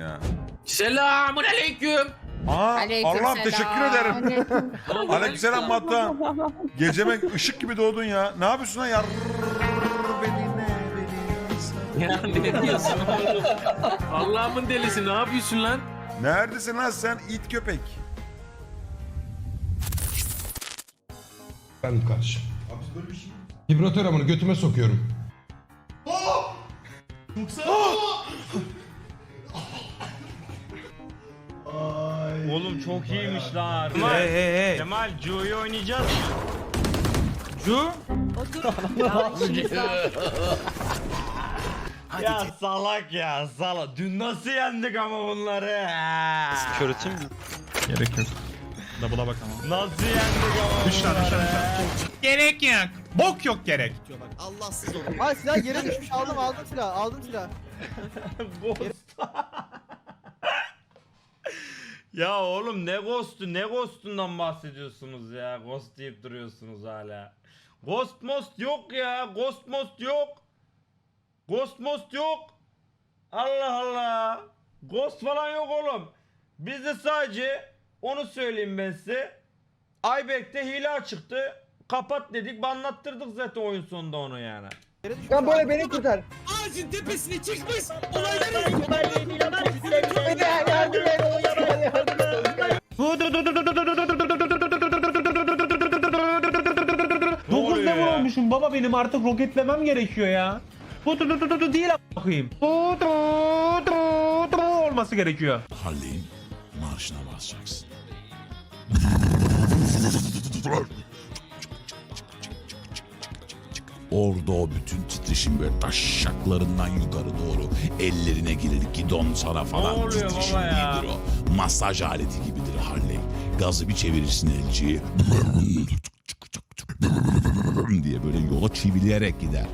ya. Selamun aleyküm. Aa, Aleykümselam. Allah'ım teşekkür ederim. Aleykümselam Matta. Geceme ışık gibi doğdun ya. Ne yapıyorsun lan ya? Ya ne diyorsun oğlum? Allah'ımın delisi ne yapıyorsun lan? Neredesin lan sen it köpek? Ben karşı. Vibratör amını götüme sokuyorum. Oğlum çok iyiymiş lan. Kemal, Hey hey hey. Kemal Joe'yu oynayacağız. Cu. ya salak ya salak. Dün nasıl yendik ama bunları? Körütüm mü? Gerek yok. Double'a bak ama. Nasıl yendik ama Üç tane, üç tane, üç? Gerek yok. Bok yok gerek. Ay silah yere düşmüş aldım aldım silah aldım silah. Ghost. Ya oğlum ne ghost'u ne ghost'undan bahsediyorsunuz ya? Ghost deyip duruyorsunuz hala. Ghost most yok ya. Ghost most yok. Ghost most yok. Allah Allah. Ghost falan yok oğlum. Bizde sadece onu söyleyeyim ben size. Ayberk'te hile çıktı. Kapat dedik. Banlattırdık zaten oyun sonunda onu yani. Lan böyle beni kurtar. Ağacın tepesine çıkmış. Olayları Beni yardım et. Ne oluyor Dokuz level ya? olmuşum baba benim artık roketlemem gerekiyor ya. Bu tu tu tu değil a**ına koyayım. Tu tu tu tu olması gerekiyor. Harley'in marşına basacaksın. Orada o bütün titreşim böyle taşşaklarından yukarı doğru ellerine gelir gidon sana falan titreşim değildir o. Masaj aleti gibidir Gazı bir çevirirsin elciyi diye böyle yola çivileyerek gider.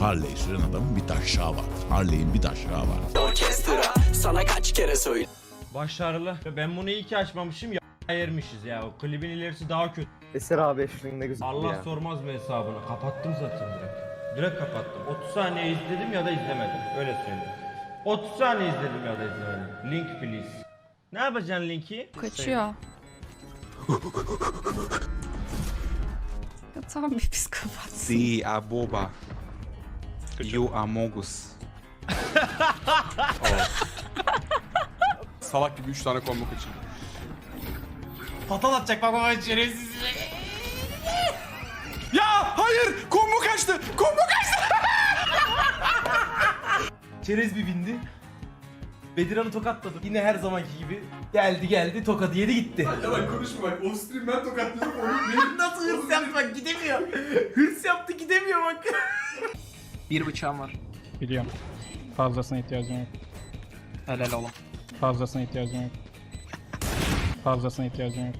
Harley süren adamın bir taşşağı vardır. Harley'in bir taşşağı vardır. Orkestra sana kaç kere söyle. Başarılı. Ben bunu iyi ki açmamışım ya yermişiz ya. O klibin ilerisi daha kötü. Eser abi eşliğinde gözüktü Allah ya. sormaz mı hesabını? Kapattım zaten direkt. Direkt kapattım. 30 saniye izledim ya da izlemedim. Öyle söyleyeyim. 30 saniye izledim ya da izlemedim. Link please. Ne yapacaksın linki? Kaçıyor. Ya tam bir psikopat. Si aboba. You amogus. Salak gibi 3 tane combo kaçırdım. Fatal atacak bak baba şerefsiz. Ya hayır kombo kaçtı. Kombo kaçtı. Çerez bir bindi. Bedirhan'ı tokatladı. Yine her zamanki gibi geldi geldi tokadı yedi gitti. Yalan konuşma bak. O stream ben tokatladım onu. Benim Nasıl hırs yaptı bak gidemiyor. hırs yaptı gidemiyor bak. Bir bıçağım var. Biliyorum. Fazlasına ihtiyacım yok. Helal oğlum. Fazlasına ihtiyacım yok. Fazlasına ihtiyacım yok.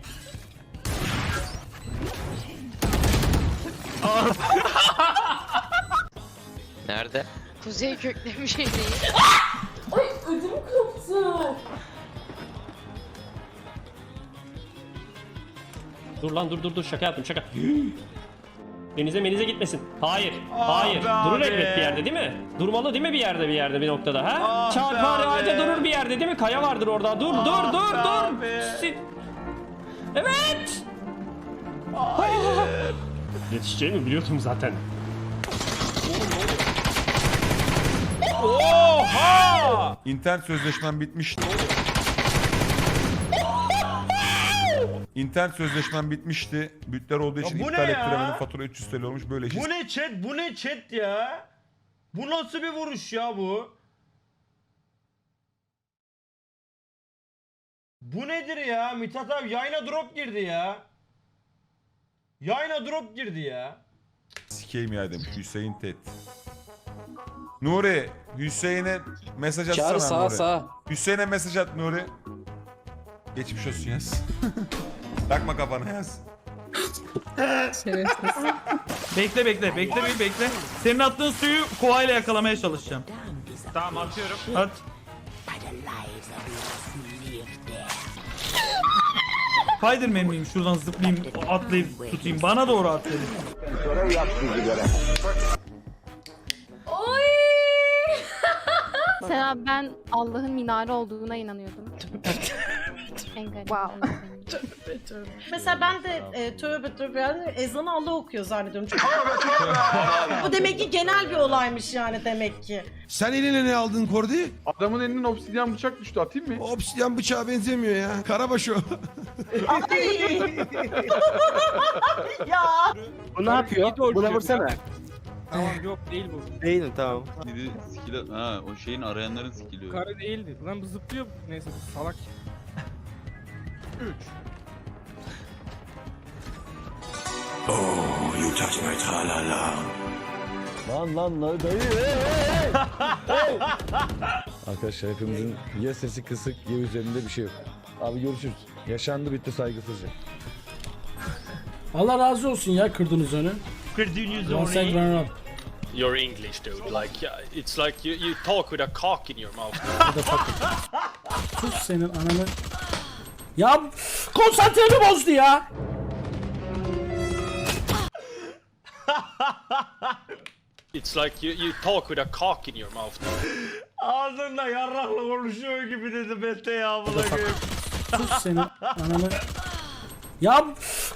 Nerede? Kuzey köklemiş şeydeyi. Dur lan dur dur dur şaka yaptım şaka. Denize menize gitmesin. Hayır. hayır. be Durur abi. elbet bir yerde değil mi? Durmalı değil mi bir yerde bir yerde bir noktada ha? Ah Çarpar ağaca durur bir yerde değil mi? Kaya vardır orada. Dur dur dur dur. abi. Sit. Evet. Yetişeceğimi biliyordum zaten. Oha! İnternet sözleşmem bitmişti. İnternet sözleşmem bitmişti. Bütler olduğu için bu ne iptal ya? ettiremedim. Fatura 300 TL olmuş. Böyle. Bu ne chat? Bu ne chat ya? Bu nasıl bir vuruş ya bu? Bu nedir ya? Mithat abi yayına drop girdi ya. Yayına drop girdi ya. Sikeyim ya demiş Hüseyin Tet. Nuri, Hüseyin'e mesaj atsana Çağrı sağa Nuri. sağa. Hüseyin'e mesaj at Nuri. Geçmiş olsun yaz. Takma kafana yaz. Bekle bekle bekle bir bekle. Senin attığın suyu kovayla yakalamaya çalışacağım. Tamam atıyorum. At. Spiderman miyim? Şuradan zıplayayım, atlayıp tutayım. Bana doğru at dedi. Mesela ben Allah'ın minare olduğuna inanıyordum. en garip. Wow. Mesela ben de e, tövbe tövbe yani ezanı Allah okuyor zannediyorum. Çünkü bu demek ki genel bir olaymış yani demek ki. Sen eline ne aldın Kordi? Adamın elinden obsidyen bıçak düştü atayım mı? Obsidyen bıçağa benzemiyor ya. Karabaş o. Ay! ya Bu ne yapıyor? Buna vursana. Tamam yok değil bu. Değil mi? Tamam. Biri skill ha o şeyin arayanların skill'i. Karı değildi. Lan bu zıplıyor. Neyse salak. Lan lan lan dayı. Arkadaşlar hepimizin ya sesi kısık ya üzerinde bir şey yok. Abi görüşürüz. Yaşandı bitti saygısızca. Allah razı olsun ya kırdığınız önü. Kırdığınız You're English dude. Like it's like you, you talk with a cock in your mouth. Sus senin ananı. Ya konsantremi bozdu ya. It's like you, you talk with a cock in your mouth. Ağzında yarrakla konuşuyor gibi dedi Mete ya buna koyayım. Senin ananı. Ya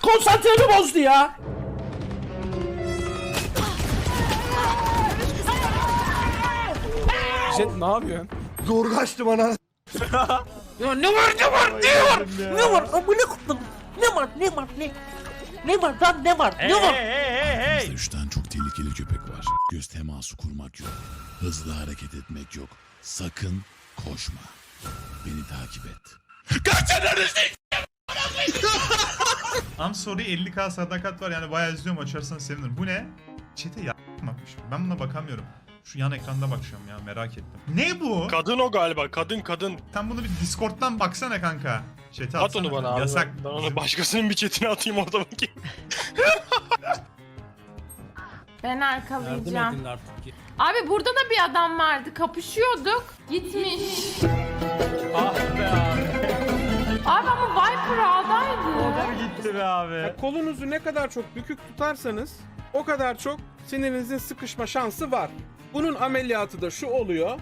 konsantremi bozdu ya. Jet ne yapıyorsun? Zor kaçtım ana. Ya ne var ne var ne var ne var amına koydum. Ne var ne var ne? Ne var lan ne var Hey hey hey hey hey. Üç tane çok tehlikeli köpek var. Göz teması kurmak yok. Hızlı hareket etmek yok. Sakın koşma. Beni takip et. I'm sorry 50k sadakat var yani bayağı izliyorum açarsan sevinirim. Bu ne? Çete yapmamış. Ben buna bakamıyorum. Şu yan ekranda bakıyorum ya merak ettim. Ne bu? Kadın o galiba. Kadın kadın. Sen bunu bir Discord'dan baksana kanka. Chat'e At atsana. onu bana abi. Yasak. Ben onu başkasının bir chatine atayım orada bakayım. Ben arkalayacağım. artık. Abi burada da bir adam vardı. Kapışıyorduk. Gitmiş. Ah be abi. Abi ama Viper A'daydı. Gitti be abi. Kolunuzu ne kadar çok bükük tutarsanız o kadar çok sinirinizin sıkışma şansı var. Bunun ameliyatı da şu oluyor.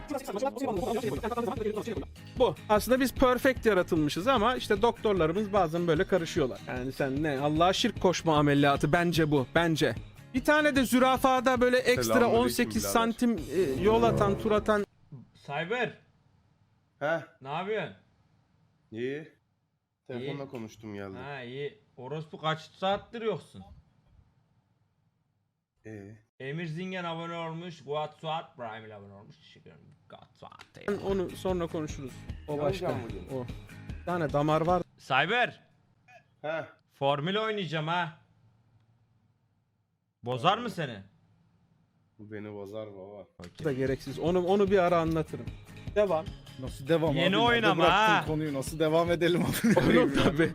Bu. Aslında biz perfect yaratılmışız ama işte doktorlarımız bazen böyle karışıyorlar. Yani sen ne Allah'a şirk koşma ameliyatı bence bu. Bence. Bir tane de zürafada böyle ekstra 18 santim e, yol atan, tur atan Cyber He. ne yapıyorsun? İyi. Telefonla konuştum geldi. Ha iyi. Orospu kaç saattir yoksun? Ee. Emir Zingen abone olmuş. Guat Suat Prime ile abone olmuş. Teşekkür ederim. Guat Suat. onu sonra konuşuruz. O başka. Alacağım bugün. O. Bir tane damar var. Cyber. He. Formül oynayacağım ha. Bozar mı seni? Bu beni bozar baba. da gereksiz. Onu onu bir ara anlatırım. Devam. Nasıl devam Yeni oynama ha. konuyu nasıl devam edelim Oğlum tabii.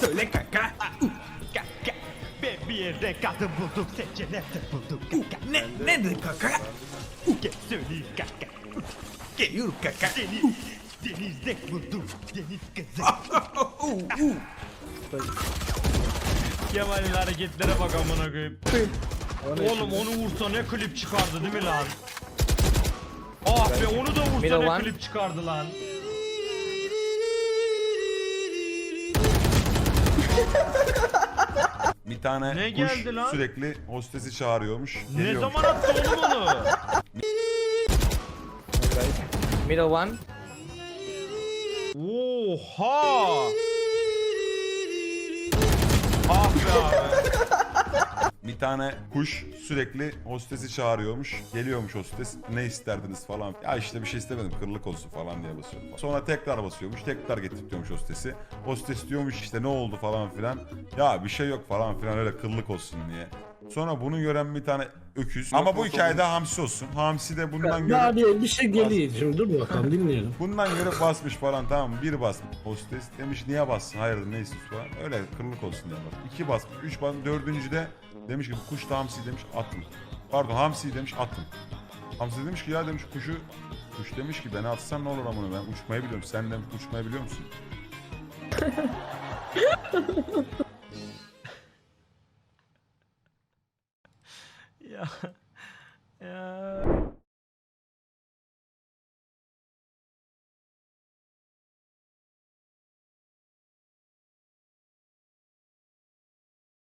Söyle kaka. Kaka. Bir yerde kadın buldum. Seçenekte buldum. Kaka. Ne? Ne de kaka? Gel söyle kaka. Geliyor kaka. Deniz. Denizde buldum. Deniz kızı. Kemal'in hareketlere bak amına koyayım. Oğlum onu vursa ne klip çıkardı değil mi lan? Ah be onu da vursa ne klip çıkardı lan. Bir tane Ne kuş geldi lan? sürekli hostesi çağırıyormuş. Ne Geliyormuş. zaman attı oğlum onu? Middle one. Oha! Ah be abi. Bir tane kuş sürekli hostesi çağırıyormuş. Geliyormuş hostes. Ne isterdiniz falan. Ya işte bir şey istemedim kırlık olsun falan diye basıyorum. Sonra tekrar basıyormuş. Tekrar getirtiyormuş hostesi. Hostes diyormuş işte ne oldu falan filan. Ya bir şey yok falan filan öyle kırlık olsun diye. Sonra bunu gören bir tane öküz. Ama bu hikayede hamsi olsun. Hamsi de bundan görüp... Hadi bir şey geliyor. Şimdi dur bakalım dinleyelim. Bundan görüp basmış falan tamam mı? Bir basmış hostes. Demiş niye bassın hayırdır ne istiyorsun falan. Öyle kırlık olsun diye bak. İki basmış. Üç basmış. Dördüncü de demiş ki bu kuş da hamsi demiş atın. Pardon hamsi demiş atın. Hamsi demiş ki ya demiş kuşu Kuş demiş ki beni atsan ne olur amına ben uçmayı biliyorum. Sen de uçmayı biliyor musun?